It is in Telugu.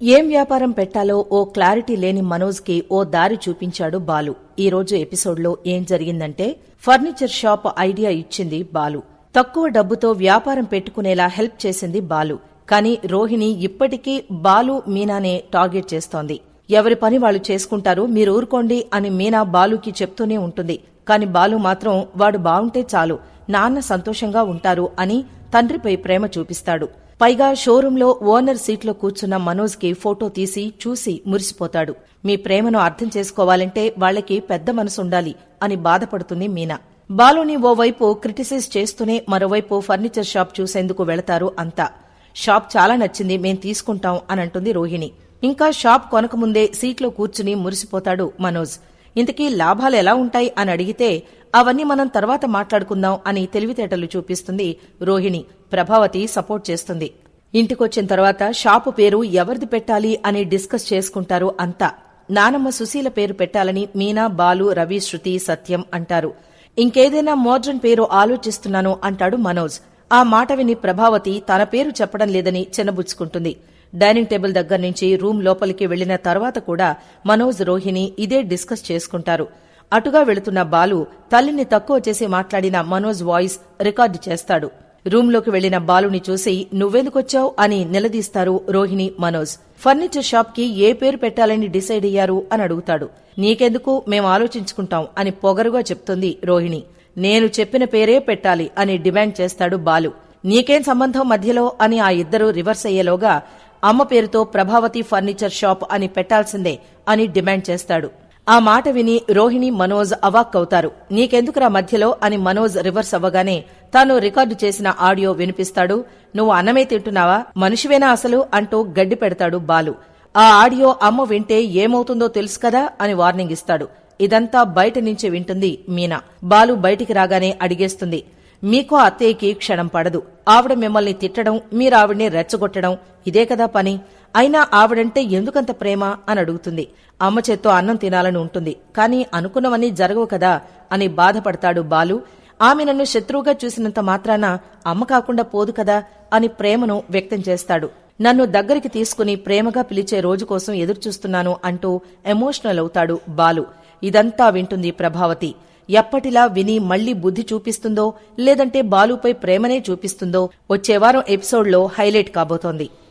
ఏం వ్యాపారం పెట్టాలో ఓ క్లారిటీ లేని మనోజ్కి ఓ దారి చూపించాడు బాలు. ఈ రోజు ఎపిసోడ్లో ఏం జరిగిందంటే ఫర్నిచర్ షాప్ ఐడియా ఇచ్చింది బాలు. తక్కువ డబ్బుతో వ్యాపారం పెట్టుకునేలా హెల్ప్ చేసింది బాలు. కానీ రోహిణి ఇప్పటికీ బాలు మీనానే టార్గెట్ చేస్తోంది. ఎవరి పని వాళ్ళు చేసుకుంటారు మీరు ఊరుకోండి అని మీనా బాలుకి చెప్తూనే ఉంటుంది. కాని బాలు మాత్రం వాడు బావుంటే చాలు నాన్న సంతోషంగా ఉంటారు అని తండ్రిపై ప్రేమ చూపిస్తాడు. పైగా షోరూంలో ఓనర్ సీట్లో కూర్చున్న మనోజ్కి ఫోటో తీసి చూసి మురిసిపోతాడు. మీ ప్రేమను అర్థం చేసుకోవాలంటే వాళ్ళకి పెద్ద మనసుండాలి అని బాధపడుతుంది మీనా. బాలుని ఓవైపు క్రిటిసైజ్ చేస్తూనే మరోవైపు ఫర్నిచర్ షాప్ చూసేందుకు వెళతారు అంతా. షాప్ చాలా నచ్చింది మేం తీసుకుంటాం అని అంటుంది రోహిణి. ఇంకా షాప్ కొనకముందే సీట్లో కూర్చుని మురిసిపోతాడు మనోజ్. ఇంతకీ లాభాలు ఎలా ఉంటాయి అని అడిగితే అవన్నీ మనం తర్వాత మాట్లాడుకుందాం అని తెలివితేటలు చూపిస్తుంది రోహిణి. ప్రభావతి సపోర్ట్ చేస్తుంది. ఇంటికొచ్చిన తర్వాత షాపు పేరు ఎవరిది పెట్టాలి అని డిస్కస్ చేసుకుంటారు అంతా. నానమ్మ సుశీల పేరు పెట్టాలని మీనా బాలు రవి శృతి సత్యం అంటారు. ఇంకేదైనా మోడ్రన్ పేరు ఆలోచిస్తున్నాను అంటాడు మనోజ్. ఆ మాట విని ప్రభావతి తన పేరు చెప్పడం లేదని చిన్నబుచ్చుకుంటుంది డైనింగ్ టేబుల్ దగ్గర నుంచి రూమ్ లోపలికి వెళ్ళిన తర్వాత కూడా మనోజ్ రోహిణి ఇదే డిస్కస్ చేసుకుంటారు. అటుగా వెళుతున్న బాలు తల్లిని తక్కువ చేసి మాట్లాడిన మనోజ్ వాయిస్ రికార్డు చేస్తాడు. రూంలోకి వెళ్ళిన బాలుని చూసి నువ్వెందుకొచ్చావు అని నిలదీస్తారు రోహిణి మనోజ్. ఫర్నిచర్ షాప్కి ఏ పేరు పెట్టాలని డిసైడ్ అయ్యారు అని అడుగుతాడు. నీకెందుకు? మేము ఆలోచించుకుంటాం అని పొగరుగా చెప్తుంది రోహిణి. నేను చెప్పిన పేరే పెట్టాలి అని డిమాండ్ చేస్తాడు బాలు. నీకేం సంబంధం మధ్యలో అని ఆ ఇద్దరు రివర్స్ అయ్యేలోగా అమ్మ పేరుతో ప్రభావతి ఫర్నిచర్ షాప్ అని పెట్టాల్సిందే అని డిమాండ్ చేస్తాడు. ఆ మాట విని రోహిణి మనోజ్ అవాక్కవుతారు. నీకెందుకురా మధ్యలో అని మనోజ్ రివర్స్ అవ్వగానే తాను రికార్డు చేసిన ఆడియో వినిపిస్తాడు. నువ్వు అన్నమే తింటున్నావా? మనిషివేనా అసలు? అంటూ గడ్డి పెడతాడు బాలు. ఆ ఆడియో అమ్మ వింటే ఏమవుతుందో తెలుసు కదా అని వార్నింగ్ ఇస్తాడు. ఇదంతా బయట నుంచి వింటుంది మీనా. బాలు బయటికి రాగానే అడిగేస్తుంది. మీకో అత్తయ్యకి క్షణం పడదు. ఆవిడ మిమ్మల్ని తిట్టడం మీరావిడ్ని రెచ్చగొట్టడం ఇదే కదా పని. అయినా ఆవిడంటే ఎందుకంత ప్రేమ అని అడుగుతుంది. అమ్మ చేత్తో అన్నం తినాలని ఉంటుంది. కాని అనుకున్నవన్నీ జరగవు కదా అని బాధపడతాడు బాలు. ఆమె నన్ను శత్రువుగా చూసినంత మాత్రాన అమ్మ కాకుండా పోదు కదా అని ప్రేమను వ్యక్తం చేస్తాడు. నన్ను దగ్గరికి తీసుకుని ప్రేమగా పిలిచే రోజు కోసం ఎదురుచూస్తున్నాను అంటూ ఎమోషనల్ అవుతాడు బాలు. ఇదంతా వింటుంది ప్రభావతి. ఎప్పటిలా విని మళ్ళీ బుద్ధి చూపిస్తుందో లేదంటే బాలుపై ప్రేమనే చూపిస్తుందో వచ్చేవారం ఎపిసోడ్లో హైలైట్ కాబోతోంది.